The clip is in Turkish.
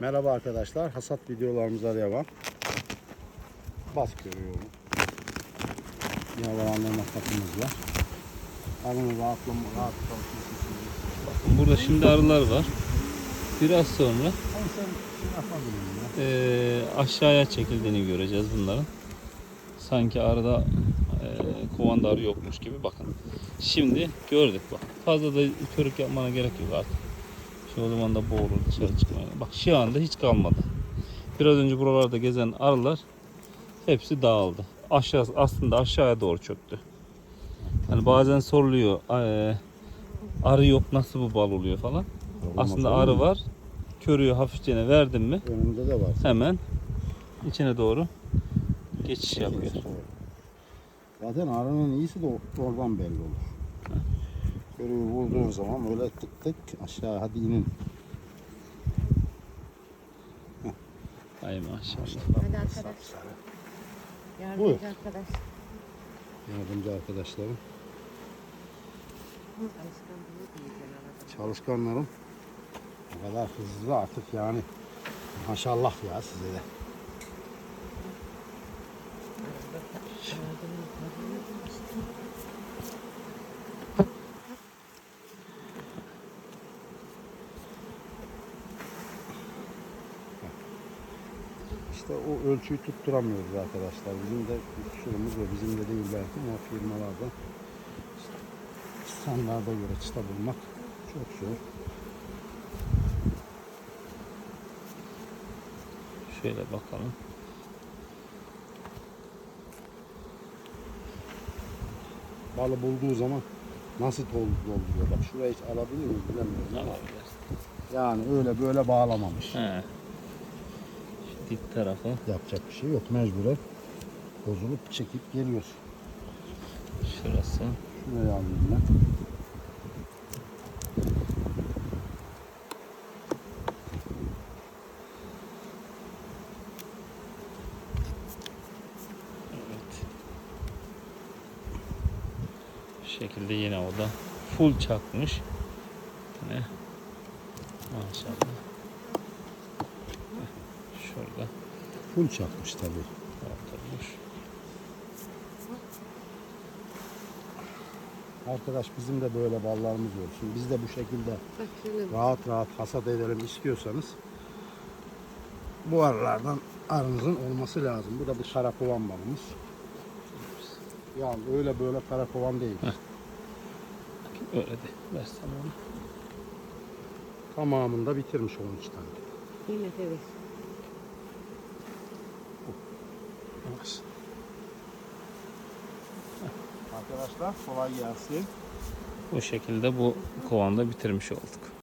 Merhaba arkadaşlar. Hasat videolarımıza devam. Bas görüyorum. Yavalanlarına takımız var. Arının rahatlama, rahat çalışması için. Burada şimdi arılar var. Biraz sonra eee, aşağıya çekildiğini göreceğiz bunların. Sanki arada eee kovanda arı yokmuş gibi bakın. Şimdi gördük bak. Fazla da körük yapmana gerek yok artık. Şu o zaman da boğulur dışarı çıkmaya. Bak şu anda hiç kalmadı. Biraz önce buralarda gezen arılar hepsi dağıldı. Aşağı aslında aşağıya doğru çöktü. Hani bazen soruluyor eee, arı yok nasıl bu bal oluyor falan. Aslında Olmaz arı olur mu? var. Körüğü hafifçe verdin mi Önümde de var. hemen içine doğru geçiş yapıyor. Zaten arının iyisi de oradan belli olur. Körüğü vurduğun zaman öyle tık tık aşağı hadi inin. Ay maşallah. Hadi arkadaş. Buyur. Yardımcı arkadaş. Yardımcı arkadaşlarım, çalışkanlarım. O kadar hızlı artık yani. Maşallah ya size de. İşte o ölçüyü tutturamıyoruz arkadaşlar. Bizim de kusurumuz ve bizim de değil belki ama firmalarda işte standarda göre çıta bulmak çok zor. Şöyle bakalım. Balı bulduğu zaman nasıl dol- dolduruyor? Bak şurayı hiç alabilir miyiz bilemiyorum. ama Alabiliriz. Yani öyle böyle bağlamamış. He. Dik tarafı Yapacak bir şey yok. Mecburen bozulup çekip geliyor. şurası. Şurayı alayım ben. Evet. Bu şekilde yine o da full çakmış. Ne? Maşallah. Heh, Şurada Full çakmış tabii. oturmuş. Arkadaş bizim de böyle ballarımız olsun. Biz de bu şekilde Bak şöyle rahat rahat hasat edelim istiyorsanız bu arılardan arınızın olması lazım. Bu da bir karakovan balımız. Yani öyle böyle karakovan değil. Öyle de versem onu. Tamamında bitirmiş 13 tane. kıymet evet. Arkadaşlar kolay gelsin. Bu şekilde bu kovanda bitirmiş olduk.